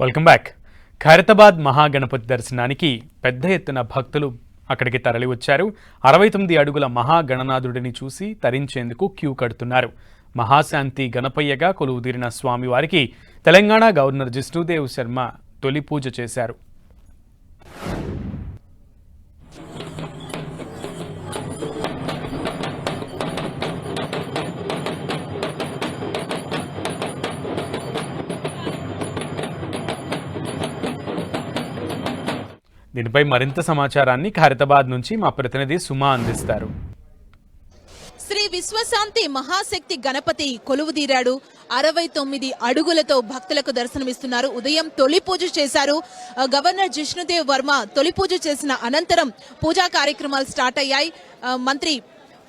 Welcome back Khairatabad Mahaganapati దర్శనానికి పెద్ద ఎత్తున భక్తులు అక్కడికి తరలి వచ్చారు. అరవై తొమ్మిది అడుగుల మహాగణనాథుడిని చూసి తరించేందుకు క్యూ కడుతున్నారు. మహాశాంతి గణపయ్యగా కొలువుదీరిన స్వామివారికి తెలంగాణ గవర్నర్ జిష్ణుదేవ్ శర్మ తొలి పూజ చేశారు. దీనిపై మరింత సమాచారాన్ని ఖైరతాబాద్ నుంచి మా ప్రతినిధి సుమా అందిస్తారు. శ్రీ విశ్వశాంతి మహాశక్తి గణపతి కొలువుదీరాడు అరవై తొమ్మిది అడుగులతో భక్తులకు దర్శనమిస్తున్నారు. ఉదయం తొలి పూజ చేశారు. గవర్నర్ జిష్ణుదేవ్ వర్మ తొలి పూజ చేసిన అనంతరం పూజా కార్యక్రమాలు స్టార్ట్ అయ్యాయి. మంత్రి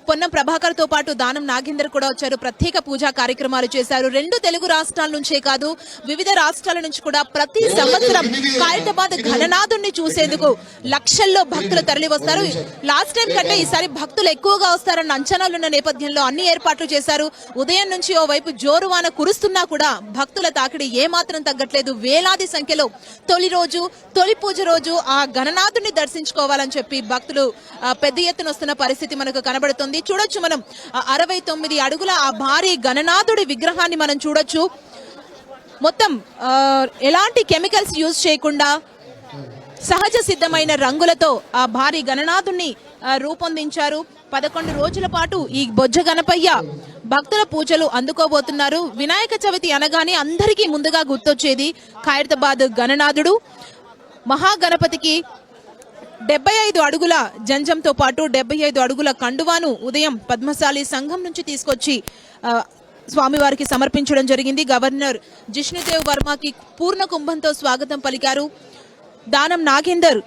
పొన్నం ప్రభాకర్తో పాటు దానం నాగేందర్ కూడా వచ్చారు. ప్రత్యేక పూజా కార్యక్రమాలు చేశారు. రెండు తెలుగు రాష్ట్రాల నుంచే కాదు వివిధ రాష్ట్రాల నుంచి కూడా ప్రతి సంవత్సరం ఖైరతాబాద్ ఘననాథుణ్ణి చూసేందుకు లక్షల్లో భక్తులు తరలి వస్తారు. లాస్ట్ టైం కంటే ఈసారి భక్తులు ఎక్కువగా వస్తారన్న అంచనాలున్న నేపథ్యంలో అన్ని ఏర్పాట్లు చేశారు. ఉదయం నుంచి ఓ వైపు జోరువాన కురుస్తున్నా కూడా భక్తుల తాకిడి ఏమాత్రం తగ్గట్లేదు. వేలాది సంఖ్యలో తొలి రోజు తొలి పూజ రోజు ఆ గణనాథుని దర్శించుకోవాలని చెప్పి భక్తులు పెద్ద ఎత్తున వస్తున్న పరిస్థితి మనకు కనబడుతుంది. చూడొచ్చు మనం. అరవై తొమ్మిది అడుగుల ఆ భారీ గణనాథుడి విగ్రహాన్ని మనం చూడొచ్చు. మొత్తం ఎలాంటి కెమికల్స్ యూజ్ చేయకుండా సహజ సిద్ధమైన రంగులతో ఆ భారీ గణనాథుణ్ణి రూపొందించారు. పదకొండు రోజుల పాటు ఈ బొజ్జ గణపయ్య భక్తుల పూజలు అందుకోబోతున్నారు. వినాయక చవితి అనగానే అందరికీ ముందుగా గుర్తొచ్చేది ఖైరతాబాద్ గణనాథుడు. మహాగణపతికి డెబ్బై ఐదు అడుగుల జంజంతో పాటు డెబ్బై ఐదు అడుగుల కండువాను ఉదయం పద్మశాలి సంఘం నుంచి తీసుకొచ్చి స్వామివారికి సమర్పించడం జరిగింది. గవర్నర్ జిష్ణుదేవ్ వర్మకి పూర్ణ కుంభంతో స్వాగతం పలికారు. దానం నాగేందర్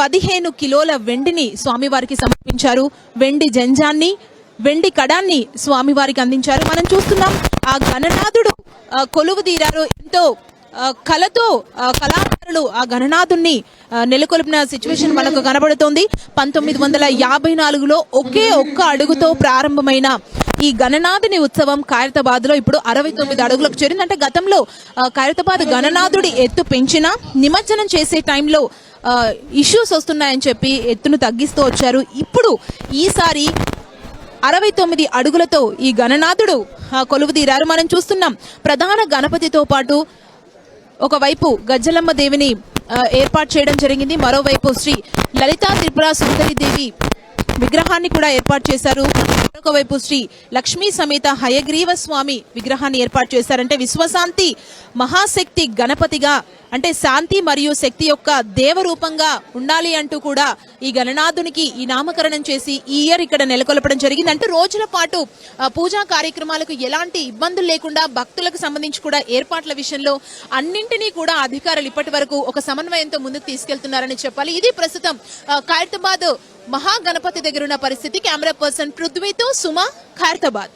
పదిహేను కిలోల వెండిని స్వామివారికి సమర్పించారు. వెండి జంజాన్ని వెండి కడాన్ని స్వామివారికి అందించారు. మనం చూస్తున్నాం ఆ గణనాథుడు కొలువు తీరారు. ఎంతో కళతో కళాకారులు ఆ గణనాథుణ్ణి నెలకొల్పిన సిచ్యువేషన్ మనకు కనబడుతోంది. పంతొమ్మిది వందల యాభై నాలుగులో ఒకే ఒక్క అడుగుతో ప్రారంభమైన ఈ గణనాథుని ఉత్సవం ఖైరతాబాద్లో ఇప్పుడు అరవై తొమ్మిది అడుగులకు చేరింది. అంటే గతంలో ఖైరతాబాద్ గణనాథుడి ఎత్తు పెంచినా నిమజ్జనం చేసే టైంలో ఇష్యూస్ వస్తున్నాయని చెప్పి ఎత్తును తగ్గిస్తూ వచ్చారు. ఇప్పుడు ఈసారి అరవై తొమ్మిది అడుగులతో ఈ గణనాథుడు ఆ, కొలువుదీరారు. మనం చూస్తున్నాం ప్రధాన గణపతితో పాటు ఒకవైపు గజ్జలమ్మ దేవిని ఏర్పాటు చేయడం జరిగింది. మరోవైపు శ్రీ లలితా త్రిపుర సుందరి దేవి విగ్రహాన్ని కూడా ఏర్పాటు చేశారు. మరొక శ్రీ లక్ష్మీ సమేత హయగ్రీవ స్వామి విగ్రహాన్ని ఏర్పాటు చేశారంటే విశ్వశాంతి మహాశక్తి గణపతిగా అంటే శాంతి మరియు శక్తి యొక్క దేవరూపంగా ఉండాలి అంటూ కూడా ఈ గణనాథునికి ఈ నామకరణం చేసి ఈ ఇయర్ ఇక్కడ నెలకొల్పడం జరిగింది. అంటే రోజుల పాటు పూజా కార్యక్రమాలకు ఎలాంటి ఇబ్బందులు లేకుండా భక్తులకు సంబంధించి కూడా ఏర్పాట్ల విషయంలో అన్నింటినీ కూడా అధికారులు ఇప్పటి వరకు ఒక సమన్వయంతో ముందుకు తీసుకెళ్తున్నారని చెప్పాలి. ఇది ప్రస్తుతం ఖైరతాబాద్ మహాగణపతి దగ్గర ఉన్న పరిస్థితి కెమెరా పర్సన్ పృథ్వీతో సుమ ఖైరతాబాద్.